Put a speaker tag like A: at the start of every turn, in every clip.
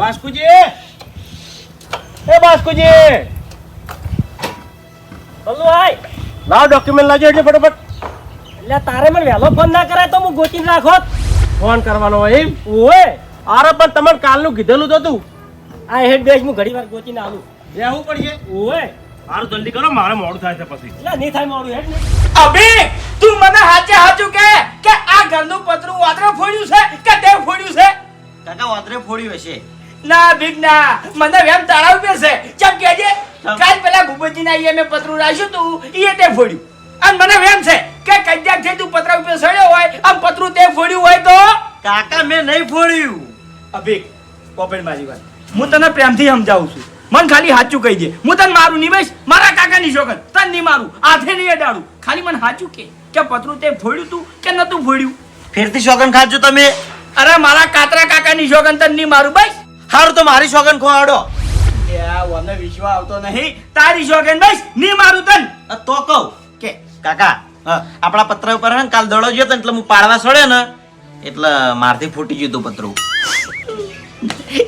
A: બાસ્કુજી! એ બાસ્કુજી!
B: બલ્લુ હાય
A: લાવ ડોક્યુમેન્ટ લાવજો એટલે ફટાફટ.
B: એટલે તારે મને વહેલો ફોન ના કરાય તો હું ગોચીને રાખોત
A: ફોન કરવાનો હોય એમ?
B: ઓએ
A: અરે પણ તમારે કાલનું કીધેલું તો તું.
B: આ હેડ બેગ હું ઘડી વાર ગોચીને આવું
A: રહેવું પડશે
B: ઓએ
A: મારું જલ્દી કરો મારે મોડું થાય છે પછી.
B: એટલે નહીં થાય મોડું હેડ ને.
C: અભી તું મને હાચે હાચું કે કે આ ઘરનું પતરું વાદરે ફોડ્યું છે કે તે ફોડ્યું છે?
D: કાકા વાદરે ફોડ્યું હશે.
C: ના ભીખ ના. મને વેમ તાળાવ બે છે. ચમ કેજે કાલ પેલા ભૂપતજી ના મેં પતરું રાખ્યું તું ઈ તે ફોડ્યું. અને મને વેમ છે કે કજ્યાકથી તું પતરા ઉપર સડ્યો હોય આમ પતરું તે ફોડ્યું હોય તો?
D: કાકા મેં નહીં ફોડ્યું.
C: અભિક પોપેટ મારી વાત. હું તને પ્રેમથી સમજાવું છું. મન ખાલી સાચું કહી દે. હું તને મારું નિવેશ બસ મારા કાકાની શોકન તને નહીં મારું. આથે નહીં અડાડું. ખાલી મને સાચું કે કે પતરું તે ફોડ્યું તું કે નતું ફોડ્યું?
D: ફેરથી શોકન ખાજો તમે?
C: અરે મારા કાતરા કાકાની શોકન તને નહીં મારું બસ.
D: હારું તો મારી શોગન ખોવાડો.
C: મને વિશ્વાસ આવતો નહીં. તારી શોગન બસની મારું તન.
D: તો કહું
C: કે
D: કાકા આપણા પત્ર ઉપર હે ને કાલ દડો ગયો ને એટલે હું પાડવા સડ્યો ને એટલે મારથી ફૂટી ગયું તું પતરું.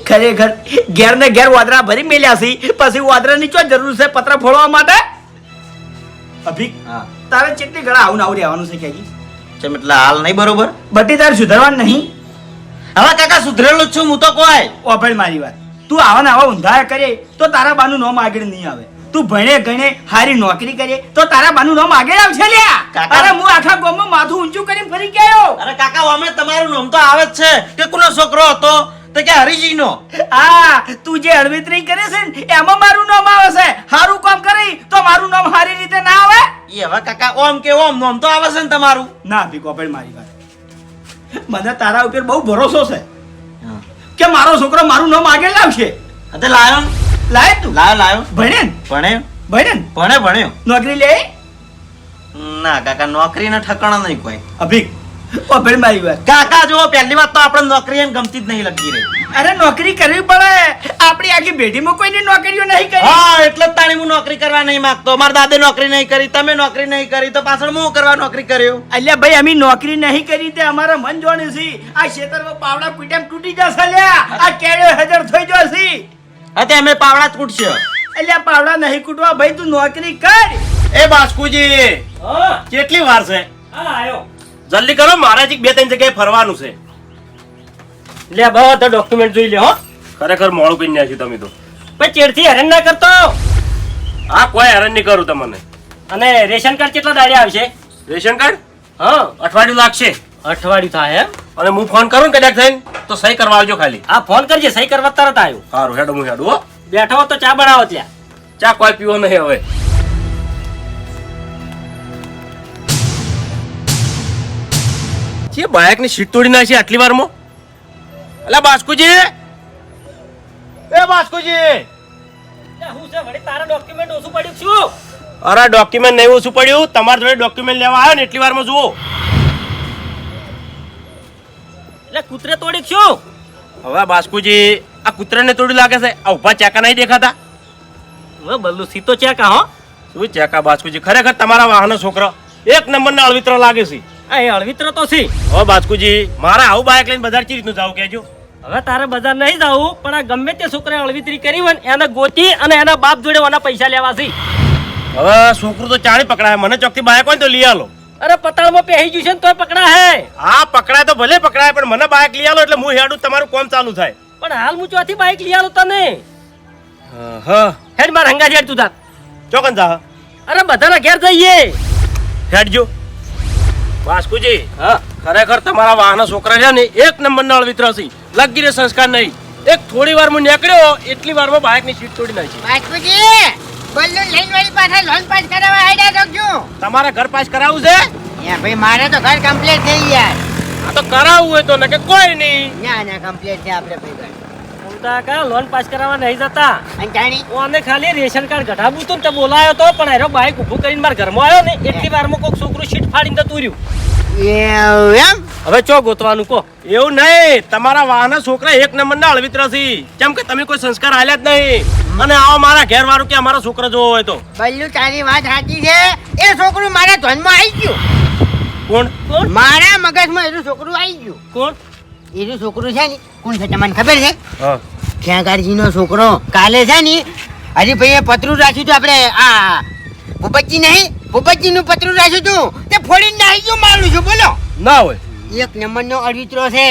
C: ખરેખર ઘેર ને ઘેર વાદરા ભરી મેલ્યા છે. પછી વાદરાની ચો જરૂર છે પત્ર ફોડવા માટે? અભિક
D: હા.
C: તારે કેટલી ઘણા આવું ને આવું રહેવાનું છે
D: ચમ એટલે હાલ નહીં બરોબર?
C: બધી તારે સુધારવાનું નહીં.
D: હવે કાકા સુધરેલો છું હું તો કોઈ.
C: ઓફેડ મારી વાત. તું આવા ને આવા ઊંધા કરે તો તારા બાનું નામ આગળ નહીં આવે. તું ભણે ગણે હારી નોકરી કરે તો તારા બાનું નામ આગળ આવશે લ્યા. અરે હું આખા ગામમાં માથું ઊંચું કરીને ફરી ગયો.
D: અરે કાકા અમે તમારું નામ તો આવે જ છે. કે કોનો છોકરો હતો? તો કે હરીજીનો
C: આ તું જે અડવિતરી કરે છે ને એમાં મારું નામ આવે છે. હારું કામ કરી તો મારું નામ હારી રીતે ના આવે.
D: એ હવે કાકા ઓમ કે ઓમ નામ તો આવે છે ને તમારું.
C: ના ભી કોપેડ મારી વાત. મને તારા ઉપર બહુ ભરોસો છે. કે મારો છોકરો મારું નામ આગળ લાવશે?
D: હા તે લાયો?
C: લાય તું?
D: લાયો લાયો.
C: ભણે ભણે. ને?
D: ભણે ભણ્યો.
C: નોકરી લે
D: ના કાકા નોકરીના ઠકાણા નહીં કોઈ.
C: અભિક કોપેડ મારી વાત
D: કાકા જો પહેલી વાત તો આપણે નોકરી એમ ગમતી જ નહીં લગતી રહી.
C: અરે નોકરી કરવી પડે. આપણી આખી પેઢીમાં કોઈની નોકરીઓ નહીં કરી.
D: હા એટલે જ તાણી હું નોકરી કરવા નહીં માંગતો. મારા દાદે નોકરી નહીં કરી તમે નોકરી નહીં કરી તો પાછળ હું કરવા નોકરી કર્યો?
C: અલ્યા ભાઈ અમે નોકરી નહીં કરી તે અમારા મન જોણી છે. આ ખેતરમાં પાવડા કુટ્યામ તૂટી જશે લ્યા આ કેળે હજર થઈ જશે.
D: હા તે અમે પાવડા તૂટશે એટલે
C: અલ્યા પાવડા નહીં કૂટવા ભાઈ તું નોકરી કર.
A: એ બાસ્કુજી
B: હા.
A: કેટલી વાર છે?
B: હા આયો
A: જલ્દી કરો મારે હજી બે ત્રણ જગ્યાએ ફરવાનું છે.
B: લે બધા ડોક્યુમેન્ટ જોઈ લે હો.
A: ખરેખર મોડું કરી નાખ્યું તમે તો.
B: પછી ચેડથી હેરાન ના કરતો.
A: હા કોઈ હેરાન નહીં કરું તમને.
B: અને રેશન કાર્ડ કેટલા દાડે આવશે?
A: Ration card?
B: હા.
A: અઠવાડિયું લાગશે.
B: અઠવાડિયું થાય એમ?
A: અને હું ફોન કરું ને કદાચ થઈને તો સહી કરવા આવજો ખાલી.
B: આ ફોન કરજે સહી કરવા તરત આવ્યો.
A: સારું હેડો હું હેડું હો.
B: બેઠો તો ચા બનાવો ત્યાં.
A: ચા કોઈ પીવો નહીં હવે. જે બાઇકની સીટ તોડી નાખી આટલી વારમાં? અલા બાસ્કુજી! એ બાસ્કુજી!
B: હું છે વળી તારા ડોક્યુમેન્ટ ઓછું પડ્યું છું
A: અરે ડોક્યુમેન્ટ નહીં ઓછું પડ્યું તમારા જોડે ડોક્યુમેન્ટ લેવા આવ્યો ને એટલી વારમાં જુઓ.
B: એટલે કૂતરે તોડી છું
A: હવે બાસ્કુજી આ કૂતરાને તોડી લાગે છે આ ઊભા ચાકા નહીં દેખાતા?
B: હવે બલ્લુ સીતો ચેકા હો.
A: શું ચાકા બાસ્કુજી? ખરેખર તમારા વાહનો છોકરો એક નંબરના અળવિત્ર લાગે છે.
B: આ એ અળવિત્ર તો છે.
A: ઓ બાસ્કુજી મારા આવું બાઇક લઈને બજાર ચી રીતનું જાવ કેજો
B: હવે તારે બજાર નહીં જવું પણ આ ગમે તે છોકરા અળવિતરી કરી હોય એને ગોતી અને એના બાપ જોડે ઓના પૈસા લેવા છે.
A: હવે છોકરું તો ચાણી પકડાય મને ચોકથી બાઇક હોય તો લઈ આલો.
B: અરે પતાળમાં પહેરી ગયું છે ને તોય પકડા હે
A: હા પકડાય તો ભલે પકડાય પણ મને બાઇક લઈ આલો એટલે હું હેડું તમારું કોમ ચાલુ થાય.
B: પણ હાલ હું ચોથી બાઈક લઈ આલો તને.
A: હા
B: હેડ માર હંગા હેડ તું તાર.
A: ચોકન જા.
B: અરે બધાના ઘેર જઈએ.
A: હેડજો. વાસ્કુજી
B: હા.
A: ખરેખર તમારા વાહના છોકરા છે ને એક નંબરના અળવિત્ર છે લગી રે સંસ્કાર નહીં. એક થોડી વાર હું નીકળ્યો એટલી વારમાં બાઇકની સીટ તોડી નાખી.
E: વાસ્કુજી બલ્લુ લઈને વળી પાછા લોન પાસ કરાવવા આઈડિયા શકજો
A: તમારે ઘર પાસ કરાવવું છે?
E: યા ભાઈ મારે તો ઘર કમ્પ્લીટ થઈ યાર
A: આ તો કરાવવું હોય તો નકે કોઈ નહીં.
E: ના ના કમ્પ્લીટ છે આપણે ભાઈ
B: ઉલટા કા લોન પાસ કરાવવા નહીં જતા. ઓને ખાલી રેશન કાર્ડ ઘટાવું તું બોલાયો તો પણ એરો બાઈક ઊભું કરીને મારા ઘરમાં આવ્યો ને એટલી વારમાં કોક છોકરું શીટ ફાડીને તો રહ્યું.
E: એમ?
B: હવે ચો ગોતવાનું કો
A: એવું નહીં તમારા વાહના છોકરા એક નંબરના અળવિત્ર છે કેમ કે તમે કોઈ સંસ્કાર આલ્યા જ નહીં. અને આવો મારા ઘેર વાળું કે અમારો છોકરો જોવો હોય તો.
E: બલ્લુ તારી વાત સાચી છે. એ છોકરું મારા ધનમાં આવી ગયું.
A: કોણ?
B: કોણ?
E: મારા મગજમાં એનું છોકરું આવી ગયું.
B: કોણ?
E: એનું છોકરું છે ને કોણ છે તમને ખબર છે?
A: હા.
E: ખેગારજીનો છોકરો. કાલે છે ને હરીભાઈએ પતરું રાખ્યું હતું આપણે આ ભૂપતજી નહીં ભૂપતજીનું પતરું રાખ્યું હતું. તે ફોડીને નાહી ગયું મારું છું બોલો.
A: ના હોય.
E: એક નંબરનો અળવિત્રો છે.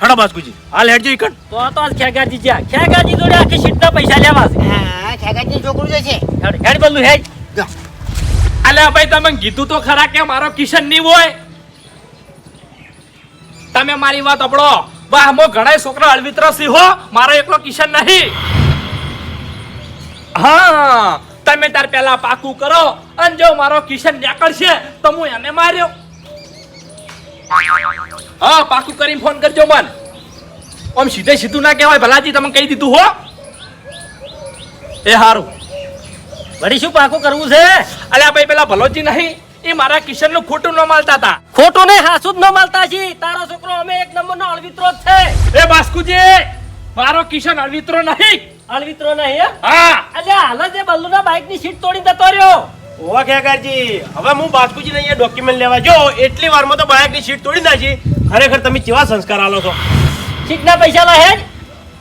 A: હડો બાસ્કુજી હાલ હેડજો ઈકણ.
B: તો તો આજ ખેગાજી જ્યાં ખેગાજી જોડે આખી શીટના પૈસા લેવા છે.
E: હા ખેગારજી છોકરું છે.
B: હેડ હેડ બલ્લુ હેડ.
E: જો.
C: અલ્યા ભાઈ તમે કીધું તો ખરા કે મારો કિશન નહીં હોય? તમે મારી વાત અપડો. વાહ ઘણાય ઘણા છોકરા અળવિત્ર સિંહ હો. મારો એકલો કિશન નહીં. હા, તમે તાર પેલા પાકું કરો અને જો મારો કિશન નીકળશે તો હું એને માર્યો. હા, પાકું કરીને ફોન કરજો મન. ઓમ સીધે સીધું ના કહેવાય, ભલાજી તમે કહી દીધું હો. એ હારું.
B: વળી શું પાકું કરવું છે?
C: અલ્યા ભાઈ પેલા ભલોજી નહીં. એ મારા કિશનનું ખોટું ન માલતા હતા
B: ખોટું ને હાસુ જ ન માલતા છી તારો છોકરો અમે એક નંબરનો અળવિત્રો જ છે.
C: એ બાસ્કુજી મારો કિશન અળવિત્રો નહીં.
B: અળવિત્રો નહીં હા? અલ્યા હાલ જે બલ્લુ ના બલ્લુના બાઇકની સીટ તોડી જતો રહ્યો.
A: ઓવા ખેગારજી હવે હું બાસ્કુજી અહીંયા ડોક્યુમેન્ટ લેવા જો એટલી વારમાં તો બાયકની સીટ તોડી નાખી. ખરેખર તમે કેવા સંસ્કાર આલો છો?
B: સીટના પૈસા લાહે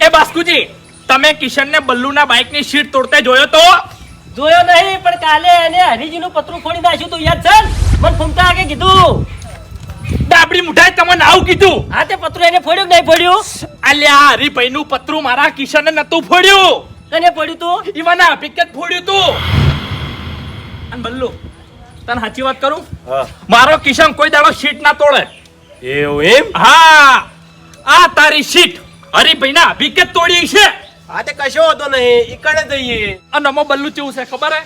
C: એ બાસ્કુજી તમે કિશન ને બલ્લુના બાઇકની સીટ તોડતે જોયો તો?
B: જોયો નહીં પણ કાલે એને હરીજીનું પતરું ફોડી નાખ્યું તું યાદ છે? ને? મને ફૂમતા આગે કીધું.
C: ડાબડી મુઠાઈ તમને આવું કીધું?
B: હા તે પતરું એને ફોડ્યું નહીં ફોડ્યું?
C: અલ્યા હરીભાઈ નું પતરું મારા કિશને નતું ફોડ્યું.
B: તને ફોડ્યું તું?
C: ઈવાના હકીકત ફોડ્યું તું. અને બલ્લુ તને સાચી વાત કરું? મારો કિશન કોઈ દાડો સીટ ના તોડે.
A: એવું એમ?
C: હા. આ તારી સીટ હરીભાઈ ના હકીકત તોડી છે.
A: હા તે કશો હતો નહીં ઈકડે જઈએ.
C: અને અમો બલ્લુ ચેવું છે ખબર હે?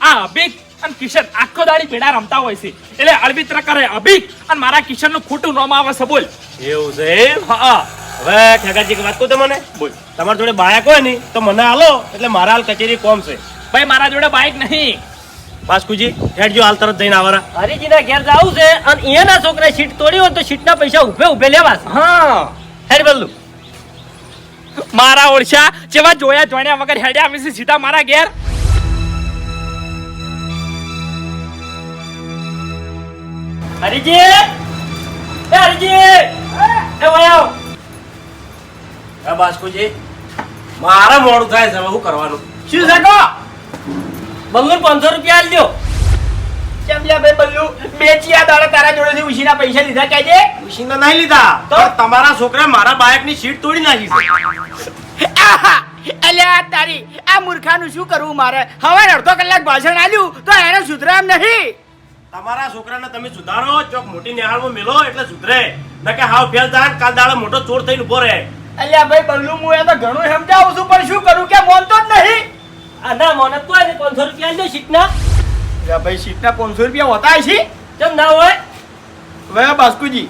C: આ અભિક અને કિશન આખો દાડી ભેડા રમતા હોય છે. એટલે અળવિત્ર કરે અભિક અને મારા કિશનનું ખોટું નામ આવે છે બોલ.
A: એવું છે એમ?
C: હા.
A: હવે ઠેકાજી વાત કહું તમને? બોલ. તમારા જોડે બાયક હોય ને તો મને હાલો એટલે મારા હાલ કચેરી કોમ છે.
C: ભાઈ મારા જોડે બાઇક નહીં.
A: બાસ્કુજી હેડજો હાલ તરત જઈને આવરા.
B: હરીજીના ઘેર જાવું છે અને એના છોકરા સીટ તોડી હોય તો સીટના પૈસા ઉભે ઉભે લેવા છે
C: હા.
B: હેડ બલ્લુ.
C: મારા ઓળશા જેવા જોયા જોણ્યા વગર હેડ્યા વિશે સીધા મારા ઘેર.
B: હરીજી! એ હરીજી! એ વયો!
A: એ બાસ્કુજી મારે મોડું થાય છે હું શું કરવાનું?
C: શું છે કો?
B: બલ્લુ પાંચસો રૂપિયા દો
C: કેમ લ્યા ભાઈ બલ્લુ? દાડા તારા જોડેથી ઉછીના પૈસા લીધા કહેજે
A: ઉશીને નહીં લીધા
C: તો?
A: તમારા છોકરા મારા બાયકની સીટ તોડી નાખી છે.
C: અલ્યા તારી આ મૂર્ખાનું શું કરવું મારે? હવે અડધો કલાક ભાષણ આલ્યું તો એને સુધરામ નહીં.
A: તમારા છોકરાને તમે સુધારો ચોક મોટી નિહાળમાં મેલો એટલે સુધરે. ન કે હાવ ફેલ થાય કાલ દાડો મોટો ચોર થઈને ઊભો રહે.
C: અલ્યા ભાઈ બલ્લુ હું એ તો ઘણું સમજાવું છું પણ શું કરું કે મોનતો જ નહીં.
B: આ ના મોને તો ને પાંચસો રૂપિયા આલ દો સીટના.
C: ભાઈ સીટના પાંચસો રૂપિયા હોતા છે
B: કેમ ના હોય?
C: હવે બાસ્કુજી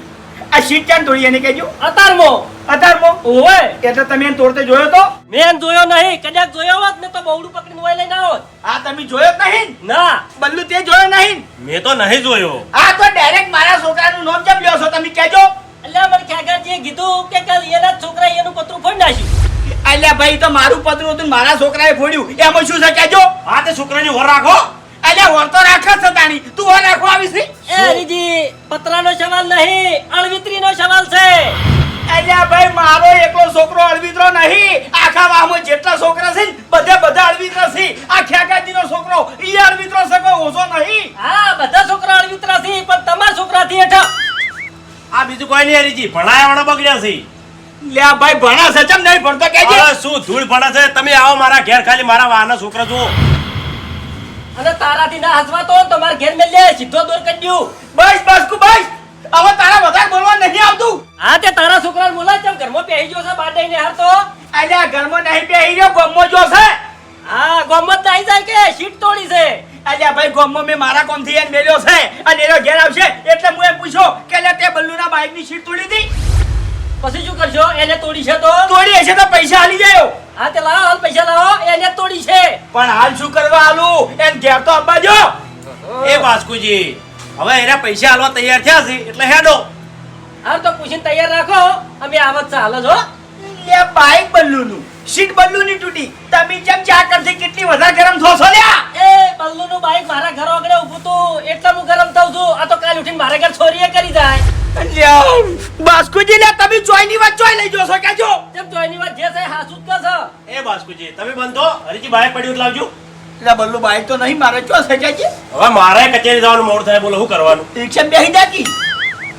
C: આ શીટ ક્યાં તોડી એને કહેજો.
B: અતારમો.
C: અતારમો?
B: ઓય
C: એટલે તમે એને તોડતે જોયો તો?
B: મેં જોયો નહીં. કદાચ જોયો હોત ને તો બહુડું પકડીને વહી લઈને આવોત.
C: આ તમે જોયો જ નહીં?
B: ના.
C: બલ્લુ તે જોયો નહીં?
A: મેં તો નહીં જોયો.
C: આ તો ડાયરેક્ટ મારા છોકરાનું નામ કેમ લ્યો છો. તમે કહેજો.
B: એટલે મને ખ્યાગાજીએ કીધું કે કાલ એના જ છોકરાએ એનું પતરું ફોડી નાખ્યું.
C: અલ્યા ભાઈ તો મારું પતરું હતું મારા છોકરાએ ફોડ્યું. એમાં શું છે? કહેજો.
A: હા તે છોકરાની ઓર રાખો.
C: અલ્યા વર તો રાખે છે તાણી તું વર રાખવા આવી છે
B: એ હરીજી પતરાનો સવાલ નહીં અળવિત્રીનો સવાલ છે.
C: અલ્યા ભાઈ મારો એકલો છોકરો અળવિત્રો નહીં. આખા વાહમાં જેટલા છોકરા છે ને બધે બધા અળવિત્ર છે. આ ખ્યાકાજીનો છોકરો ઈ અળવિત્રો છે કોઈ ઓછો નહીં.
B: હા બધા છોકરા અળવિત્રા છે પણ તમારા છોકરાથી હેઠળ.
A: આ બીજું કોઈ નહીં હરીજી. ભણાયા વાળા બગડ્યા છે.
C: લ્યા ભાઈ ભણા છે ચમ નહીં ભણતો
A: કેજે શું ધૂળ ભણા છે? તમે આવો મારા ઘેર ખાલી મારા વાહના છોકરા જુઓ.
B: અને તારાથી ના હસવાતો તો તમારે ઘેર મેં લે સીધો દોર કરી દઉં.
C: બસ બસ કુ બસ. હવે તારા વધારે બોલવા નહીં આવતું.
B: હા તે તારા છોકરા બોલા તેમ ઘરમાં પહેરી ગયો છે ને હાર તો
C: અલ્યા ઘરમાં નહીં પહેરી રહ્યો ગમો જો છે.
B: હા ગમત આવી જાય કે સીટ તોડી છે.
C: અલ્યા ભાઈ ગમો મેં મારા કોમથી એને મેલ્યો છે. અને એનો ઘેર આવશે. એટલે હું એમ પૂછ્યો કે અલ્યા તે બલ્લુના બાઇકની સીટ તોડી હતી?
B: પછી શું કરશો? એને તોડી છે તો?
C: તોડી હશે તો પૈસા આલી જાયો
B: હા. તે લાવો હાલ પૈસા લાવો. એને તોડી છે.
C: પણ હાલ શું કરવા આલું એને ઘેર તો આપવા જો.
A: એ બાસ્કુજી હવે એના પૈસા હાલવા તૈયાર થયા છે એટલે હેડો.
B: હા તો પૂછીને તૈયાર રાખો. અમે આવત છે હાલ જ
C: લે બાઈક બલ્લુનું સીટ બલ્લુની તૂટી. તમે જેમ ચા કરતી કેટલી વધારે ગરમ થો છો લ્યા.
B: એ બલ્લુનું બાઈક મારા ઘર આગળ ઊભું તું. એટલે હું ગરમ થઉં છું. આ તો કાલ ઉઠીને મારા ઘર છોરીએ કરી જાય.
C: બાસ્કુજી લે તમે ચોયની વાત ચોય લઈ જોશો કેજો.
B: જેમ જોઈની વાત જે છે હાસુ જ છે?
A: એ બાસ્કુજી તમે બંધો હરીજી બાય પડ્યું લાવજો
C: એટલે બલ્લુ બાય તો નહીં મારે ચો સજાજી?
A: હવે મારે કચેરી જવાનું મોડ થાય બોલો શું કરવાનું?
C: રિક્ષા બેહી જાકી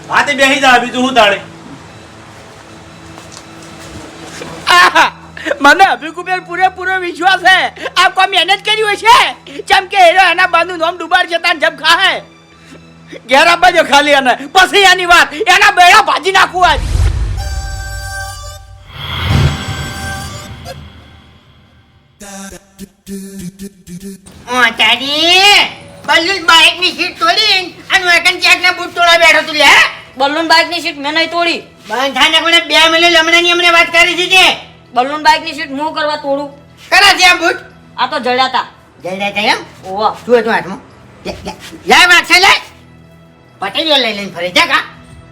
A: હા તે બેહી જા બીજું શું તાણે?
C: મને અભિકુબેર પૂરેપૂરો વિશ્વાસ છે આ કોમ મહેનત કરી હોય છે? જેમ કે હેરો એના બાનું નામ ડુબાડ છે તાન જબ ખાહે. ઘેર આપજો ખાલી અને પછી એની વાત. એના બેડા ભાજી નાખું આજ.
E: તારી બલ્લુ બાઈકની સીટ તોડીને અને વેકન ચેક ના બૂટ તોડા બેઠો તું લે
F: બલૂન બાઇકની સીટ મેં નહીં તોડી.
E: બંધ કોને બે મિનિટ હમણાં ની હમણાં વાત કરી છે તે
F: બલૂન બાઇકની સીટ હું કરવા તોડું?
E: કરા છે આ બૂટ?
F: આ તો જડ્યા તા.
E: જાય એમ?
F: ઓવા.
E: શું હતું હાથમાં. લે- લે- લે લે. પટેલીઓ લઈ લઈને ફરે. જા કા.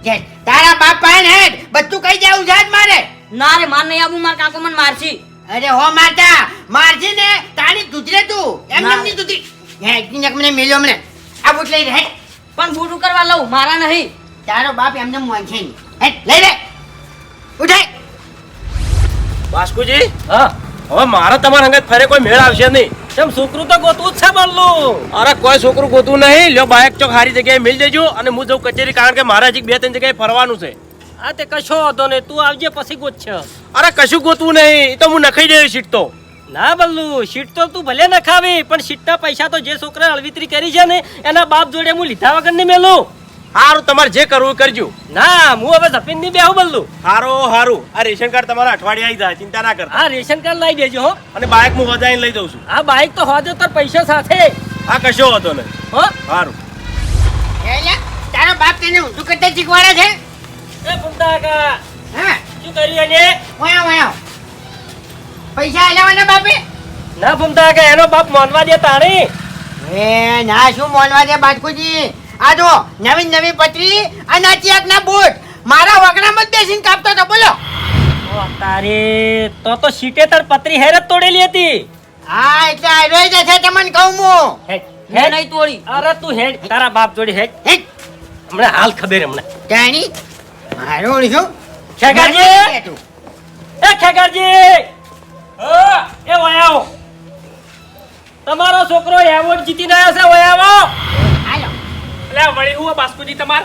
E: જે તારા બાપ ને બધું કઈ જાવું છે મારે.
F: ના રે માર નહીં આવું માર કાકો મને મારશી.
E: અરે હો માતા મારજી ને. તાણી દૂધરે તું. એમ
F: ના.
E: એમ ની તુતરી હે એક મને મેલ્યો મને આ બૂટ લઈ રહે
F: પણ બૂટ કરવા લઉં મારા નહીં.
E: તારો બાપ એમને મોન છે નહીં. હેડ લઈ લે. ઉઠાય
A: બાસ્કુજી
B: હા.
A: હવે મારા તમારા અંગત ફરે કોઈ મેળ આવશે નહીં.
B: તેમ છોકરું તો ગોતવું જ છે બલ્લું
A: અરે કોઈ છોકરું ગોતું નહીં. લ્યો બાયક ચોક સારી જગ્યાએ મિલ જજો અને હું જઉં કચેરી કારણ કે મારા હજી બે ત્રણ જગ્યાએ ફરવાનું છે.
B: આ તે કશો વાંધો નહીં. તું આવજે પછી ગોત છે
A: અરે કશું ગોતવું નહીં. એ તો હું નખાઈ દઉં સીટ તો.
B: ના બલ્લુ શીટ તો તું ભલે નખાવી પણ સીટના પૈસા તો જે છોકરા અળવિતરી કરી છે ને એના બાપ જોડે હું લીધા વગર નહીં મેલું.
A: સારું તમારે જે કરવું કરજો.
B: ના હું હવે જપીનની બેહું બદલું
A: સારું સારું આ રેશન કાર્ડ તમારા અઠવાડિયે આવી જાય ચિંતા ના કરતા
B: આ રેશન કાર્ડ લઈ દેજો હો.
A: અને બાઇક હું વધારે લઈ દઉં છું.
B: આ બાઇક તો હોજો તો પૈસા સાથે.
A: આ કશો હતો નહીં.
B: હો.
A: સારું
E: તારા બાપ તને ઊંધું કરતા શીખવાડે છે?
B: એ પુંતા કા
E: હા?
B: શું કર્યું એને?
E: વાયા વાયા. પૈસા આલાવાના બાપે?
B: ના ફૂમતા કા એનો બાપ માનવા દે તાણી.
E: એ ના શું મોનવા દે બાટકુજી આ જો નવી નવી પતરી અને આ ચેકના બૂટ. મારા વગડામાં જ બેસીને કાપતો હતો બોલો.
B: તારે તો તો સીટે તાર પતરી હેરત તોડેલી હતી.
E: હા એટલે આયરો જ છે તમને કહું હું.
B: હે
F: નહીં તોડી.
B: અરે તું હેડ તારા બાપ જોડે હેડ.
E: હે
B: હમણાં હાલ ખબર હમણાં
E: જાણી મારો ઓળખ્યો
B: ખેગારજી! એ ખેગારજી! હા, એ વયાવો. તમારો છોકરો એવોર્ડ જીતીને આવ્યો છે વયાવો. એટલે વળી હું બાસ્કુજી તમાર?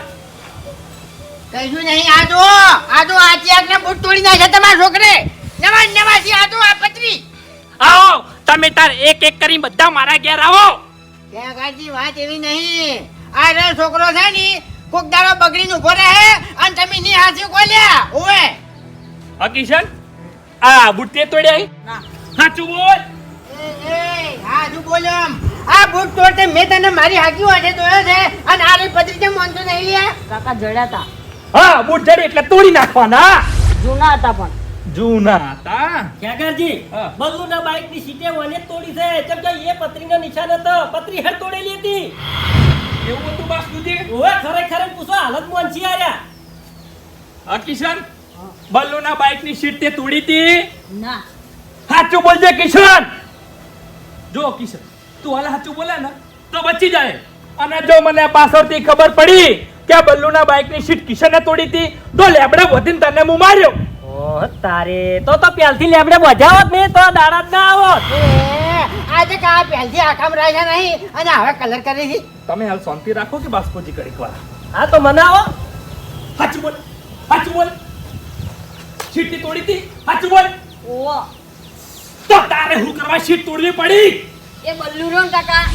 E: કશું નહીં આ જો આ જો આ બૂટ તોડી નાખે તમારા છોકરે. નવા ને નવા આ જો આ પતરી
C: આવો તમે તાર એક એક કરી બધા મારા ઘેર આવો.
E: ખેગારજી વાત એવી નહીં. આ રે છોકરો છે ને કોક દાડો બગડીને ઊભો રહે અને તમે ની હાથી કોલ્યા ઓવે
C: હા કિશન આ બુટ્ટે તોડ્યા સાચું બોલ.
E: એ, એ, હા શું બોલો આમ? આ બૂટ તોડતે મેં તને મારી હાકી વાટે તોડ્યો છે. અને આ રે પતરી કેમ માનતો નહીં લે.
F: કાકા જડાતા
C: હા બૂટ જડે એટલે તોડી નાખવાના.
F: જૂના હતા પણ.
C: જૂના હતા.
B: ખેગારજી. બલ્લુના બાઇકની સીટે વને તોડી છે. કેમ કે એ પતરીનો નિશાન હતો. પતરી હર તોડેલી હતી.
C: એવું હતું બાસ્કુજી
B: ઓએ ખરેખર ખરે પૂછો હાલત મોંચી આર્યા
C: હા કિશન? બલ્લુના બાઇકની સીટ તે તોડી હતી?
F: ના.
C: સાચું બોલજે કિશન. જો કિશન. તું હાલ સાચું બોલે ને તો બચી જાય. અને જો મને પાછળથી ખબર પડી કે આ બલ્લુના બાઇકની સીટ કિશને તોડી હતી તો લેબડે વધીને તને હું માર્યો.
B: ઓહ તારે તો તો પ્યાલથી લેબડે બજાવત ને તો દાડા જ ના આવત.
E: એ, આજે કા પહેલથી આખામ રાખ્યા નહીં? અને હવે કલર કરી છે.
C: તમે હાલ શાંતિ રાખો કે બાસ્પોજી કરી વાર?
B: હા તો મનાવો
C: સાચું બોલ સાચું બોલ. સીટ તોડી હતી સાચું બોલ.
F: ઓહ.
C: તો તારે હું કરવા સીટ તોડવી પડી?
F: એ બલ્લુ કાકા.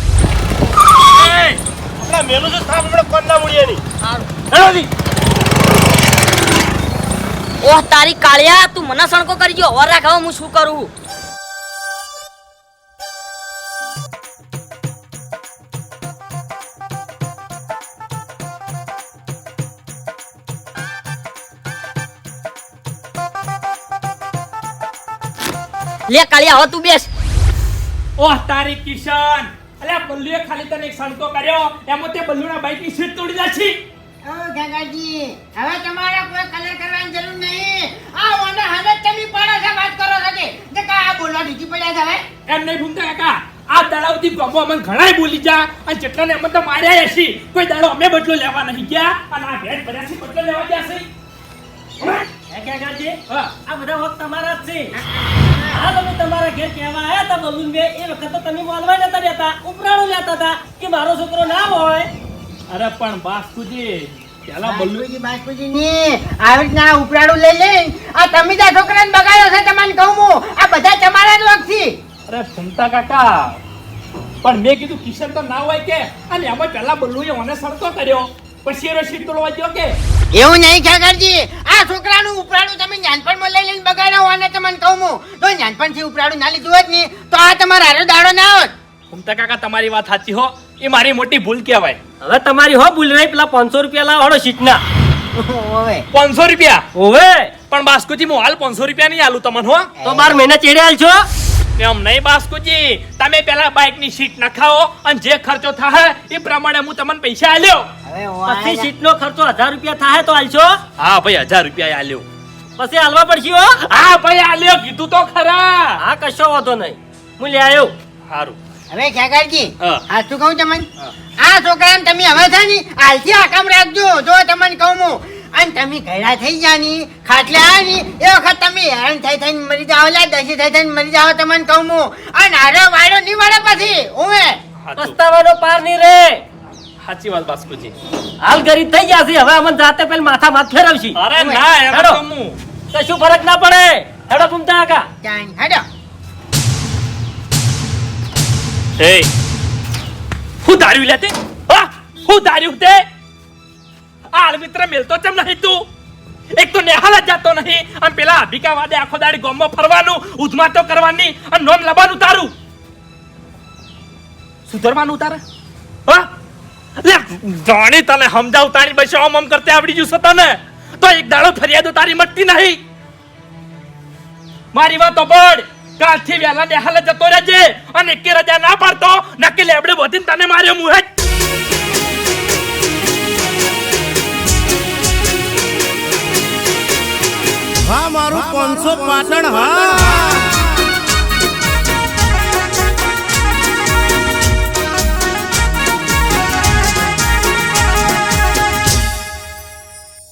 A: આપણા મેનુ છે સાફ આપણે કોણ ના મૂળીએ
F: ની
A: હેલો જી.
F: ઓહ તારી કાળિયા તું મને સણકો કરી ગયો ઓર રાખાવ હું શું કરું? લે કાળિયા હવે તું બેસ.
C: ઓહ તારી કિશન. અલ્યા બલ્લુએ ખાલી તને એક સંતો કર્યો. એમાં તે બલ્લુના બાઇકની સીટ તોડી નાખી.
E: ઓ કાકાજી હવે તમારે કોઈ કલર કરવાની જરૂર નહીં. આ ઓને હવે તમે પડો છે વાત કરો છો કે. કા આ બોલવા દીધી પડ્યા છે હવે.
C: એમ નહીં ભૂમતા કાકા. આ દાડાવથી ગમો અમને ઘણાય બોલી જા. અને જેટલાને અમે તો માર્યા હશી કોઈ દાડો અમે બદલો લેવા નહીં ગયા. અને આ ભેટ ભર્યા છે બદલો લેવા ગયા છે?
B: હે કાકાજી આ બધા વખત તમારા જ છે. હાલ અમે તમારા ઘેર કહેવા આયા હતા બલૂન બે એ વખત તો તમે બોલવા નતા દેતા ઉપરાણું લેતા હતા કે મારો છોકરો ના હોય.
G: અરે પણ બાસ્કુજી પેલા બલ્લુ
E: બાસ્કુજી, બાસ્કુજીની આવી રીતના આ લઈ લઈને આ તમે ત્યાં છોકરાને બગાડ્યો છે તમને કહું હું આ બધા તમારા જ વખતથી
G: અરે ફૂમતા કાકા પણ મેં કીધું કિશન તો ના હોય કે. અને એમાં પેલા બલ્લુએ મને સરતો કર્યો. પછી તોડવા ગયો કે?
E: એવું નહીં ઠાકરજી આ છોકરાનું ઉપરાડું તમે નાનપણમાં લઈ લઈને બગાડ્યા હોવાને તમને કહું હું. તો નાનપણથી ઉપરાડું ના લીધું હોત ને તો આ તમારો હારો દાડો ના હોત.
G: ફૂમતા કાકા તમારી વાત સાચી હો. એ મારી મોટી ભૂલ કહેવાય.
B: હવે તમારી હો ભૂલ નહીં પેલા પાંચસો રૂપિયા લાવો સીટના.
E: ઓવે
G: પાંચસો રૂપિયા?
B: ઓવે.
G: પણ બાસ્કુજી હું હાલ પાંચસો રૂપિયા નહીં આલું તમને હો.
B: તો બાર મહિના ચેડે હાલ છો?
G: એમ નહીં બાસ્કુજી. તમે પેલા બાઇકની સીટ નખાવો અને જે ખર્ચો થાય એ પ્રમાણે હું તમને પૈસા આલ્યો.
B: પછી
E: સીટ
B: નો ખર્ચો હજાર રૂપિયા થાય તો આલશો?
G: હા ભાઈ હજાર રૂપિયા આલ્યો.
B: પછી હાલવા પડશે હો?
G: હા ભાઈ આલ્યો. કીધું તો ખરા.
B: હા કશો વાંધો નહીં. હું લઈ આવ્યો.
G: સારું
E: હવે ઠાકરજી
G: હા.
E: શું કહું તમને? આ છોકરાને તમે હવે છે ને હાલથી આકામ રાખજો. જો તમને કહું હું. અને તમે ઘેરા થઈ ગયા ની ખાટલે આ ની એ વખત તમે હેરાન થઈ થઈને મરી જાવ લા દસી થઈ થઈને મરી જાવ તમને કહું હું. અને હારો વાળો નહીં મળે પછી
G: હું.
B: પસ્તાવાનો પાર નહીં રે.
G: સાચી વાત બાસ્કુજી.
B: હાલ ગરીબ થઈ ગયા છે. હવે અમને જાતે પેલા માથા માથ ફેરવશી.
G: અરે ના એમ
B: હેડો.
G: તો હું.
B: કશું ફરક ના પડે? હેડો કાકા
E: જાણી હેડો.
G: એ હું દારૂ લેતે? હા? હું દારૂ તે આલ મિત્ર મેલતો ચમ નહીં તું? એક તો નેહાલ જ જાતો નહીં. અને પેલા અભિકા વાદે આખો દાડી ગોમમાં ફરવાનું ઉધમાતો કરવાની અને નોમ લબાનું તારું. સુધરવાનું તારે? લે જાણી તને સમજાવ, તારી બસ ઓમ ઓમ કરતે આવડી જુ તને? તો એક દાડો ફરિયાદો તારી મટતી નહીં. મારી વાત પડ. કાલથી વહેલા નેહાલે જતો રહેજે. અને કે રજા ના પાડતો નક્કી લેબડે વધીને તને માર્યો મુહે
A: હા, મારું પાંચસો પાટણ હા.